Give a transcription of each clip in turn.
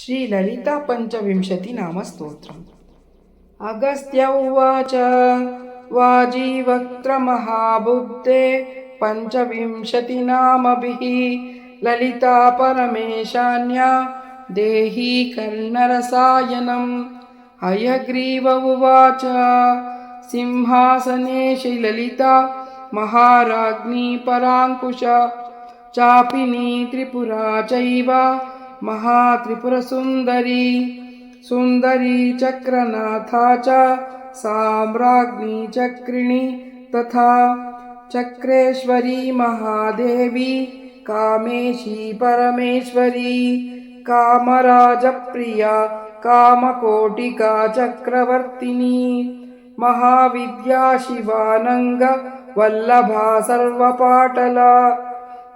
श्रीललितापञ्चविंशतिनामस्तोत्रम् अगस्त्य उवाच वाजीवक्त्रमहाबुद्धे पञ्चविंशतिनामभिः ललिता परमेशान्या देही कर्णरसायनम्। हयग्रीव उवाच सिंहासने ललिता महाराज्ञी पराङ्कुश चापिनी त्रिपुरा चैव महात्रिपुरसुन्दरी, सुन्दरी चक्रनाथा च, साम्राज्ञी चक्रिणी तथा चक्रेश्वरी महादेवी, कामेशी परमेश्वरी, कामराजप्रिया, कामकोटिका चक्रवर्तिनी, महाविद्या शिवानङ्ग वल्लभा सर्वपाटला,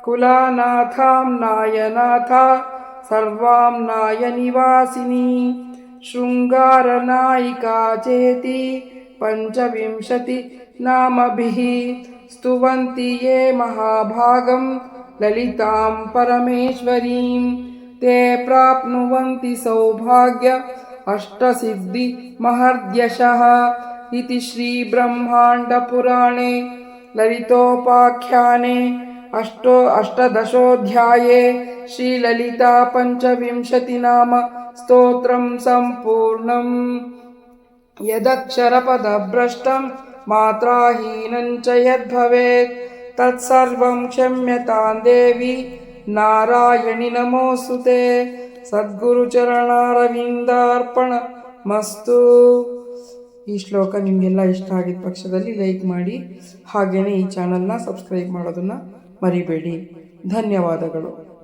कुलानाथां नायनाथा सर्वां नायनिवासिनी शृङ्गारनायिका चेति पञ्चविंशति नामभिः स्तुवन्ति ये महाभागं ललितां परमेश्वरीं। ते प्राप्नुवन्ति सौभाग्य अष्टसिद्धिमहर्द्यशः इति श्रीब्रह्माण्डपुराणे ललितोपाख्याने अष्टो अष्टदशोऽध्याये श्रीललिता पञ्चविंशतिनाम स्तोत्रं सम्पूर्णम् यदक्षरपदभ्रष्टं मात्राहीनं च यद्भवेत् तत्सर्वं क्षम्यतां देवी नारायणि नमोऽस्तु ते ಸದ್ಗುರುಚರಣಾರವಿಂದಾರ್ಪಣಮಸ್ತು ಈ ಶ್ಲೋಕ ನಿಮಗೆಲ್ಲ ಇಷ್ಟ ಆಗಿದ್ದ ಪಕ್ಷದಲ್ಲಿ ಲೈಕ್ ಮಾಡಿ ಹಾಗೆಯೇ ಈ ಚಾನಲ್ನ ಸಬ್ಸ್ಕ್ರೈಬ್ ಮಾಡೋದನ್ನು ಮರಿಬೇಡಿ. ಧನ್ಯವಾದಗಳು.